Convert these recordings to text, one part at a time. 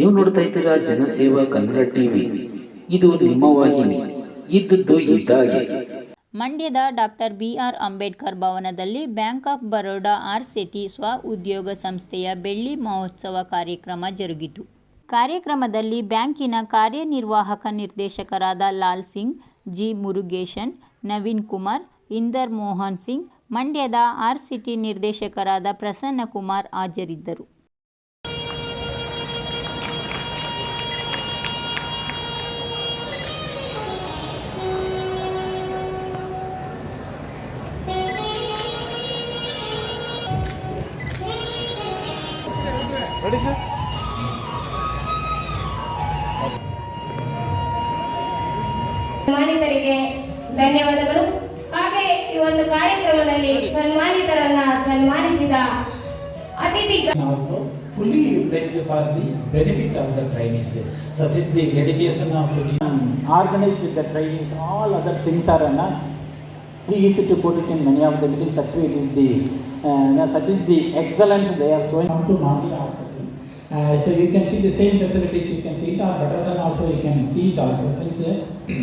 ನೀವು ನೋಡ್ತಾ ಇದ್ದೀರಾ ಕನ್ನಡ ಟಿವಿ ಇದು ನಿಮ್ಮ ವಾಹಿನಿ ಇದ್ದದ್ದು ಇದ್ದಾಗೆ ಮಂಡ್ಯದ ಡಾಕ್ಟರ್ ಬಿ ಆರ್ ಅಂಬೇಡ್ಕರ್ ಭವನದಲ್ಲಿ bank of Baroda RSETI ಸ್ವ ಉದ್ಯೋಗ ಸಂಸ್ಥೆಯ ಬೆಳ್ಳಿ ಮಹೋತ್ಸವ ಕಾರ್ಯಕ್ರಮ ಜರುಗಿತು ಕಾರ್ಯಕ್ರಮದಲ್ಲಿ ಬ್ಯಾಂಕಿನ ಕಾರ್ಯನಿರ್ವಾಹಕ ನಿರ್ದೇಶಕರಾದ ಲಾಲ್ ಸಿಂಗ್ ಜಿ ಮುರುಗೇಶನ್ ನವೀನ್ ಕುಮಾರ್ ಇಂದರ್ ಮೋಹನ್ ಸಿಂಗ್ ಮಂಡ್ಯದ ಆರ್ ಸಿಟಿ ನಿರ್ದೇಶಕರಾದ ಪ್ರಸನ್ನ ಹಾಜರಿದ್ದರು ಕಡಿ ಸರ್ ಸನ್ಮಾನಿತರಿಗೆ ಧನ್ಯವಾದಗಳು ಹಾಗೆ ಈ ಒಂದು ಕಾರ್ಯಕ್ರಮದಲ್ಲಿ ಸನ್ಮಾನಿತರನ್ನ ಸನ್ಮಾನಿಸಿದ ಅತಿಥಿ fully impressed for the benefit of the trainees such is the dedication of organized with the trainees all other things are uh, we used to put it in many of the meetings such way it is the uh, such is the excellence they are showing to not the Uh, so you can see the same facilities, you can see it or better than also you can see it also. Since uh,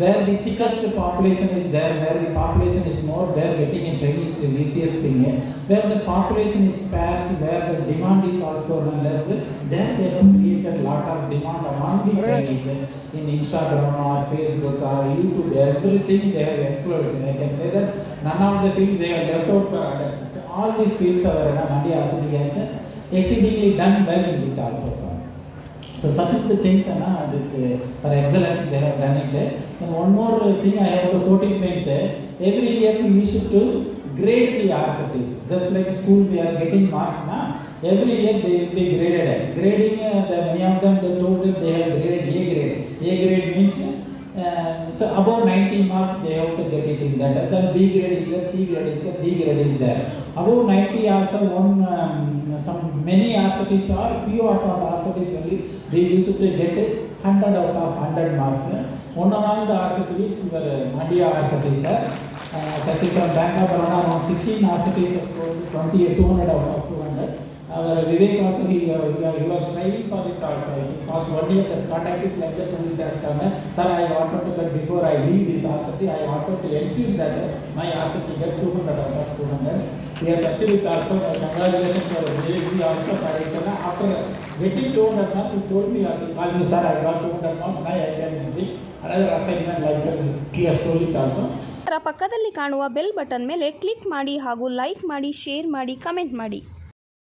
where the thickest population is there, where the population is more, they're getting a Chinese easiest thing. Uh, where the population is sparse, where the demand is also less, there they have created lot of demand among the Chinese uh, in Instagram or Facebook or YouTube, everything they have exploded. I can say that none of the fields they are left out. Uh, all these fields are uh, Nandi Asidi has exceedingly done well in which also. So such is the things, uh, this uh, excellence they have done it. Uh. And one more thing I have to quote in friends. Uh, every year we should to grade the RCTs. Just like school we are getting marks na, Every year they will be graded. Grading, uh, the, many of them they told that they have graded A grade. A grade means uh, so above 90 marks they have to get it in that. Then B grade is there, C grade is there, D grade is there. Above 90 also one um, many RCPs or few of our RCPs only, they used to get 100 out of 100 marks. One among the RCPs were Mandia RCP, sir. Uh, Bank of Baroda, around 16 RCPs, 20, 200 out of 200. అనగనగా విద్యాకాసనీగా Vinay cross trail for the talks I cast one year that cortex lecture to mister sir I want to get before I read this article I want to ensure that my article get 2000 4000 year సచ్లీ the talks of Bangladesh sir this article నా have within doubt నా you told me on sir I want to know the most high item is the other రసైనింగ్ like the క్యస్టోరీ talks sir అపకదలి కణవ bell button మేలే click మడి హాగూ like మడి share మడి కామెంట్ మడి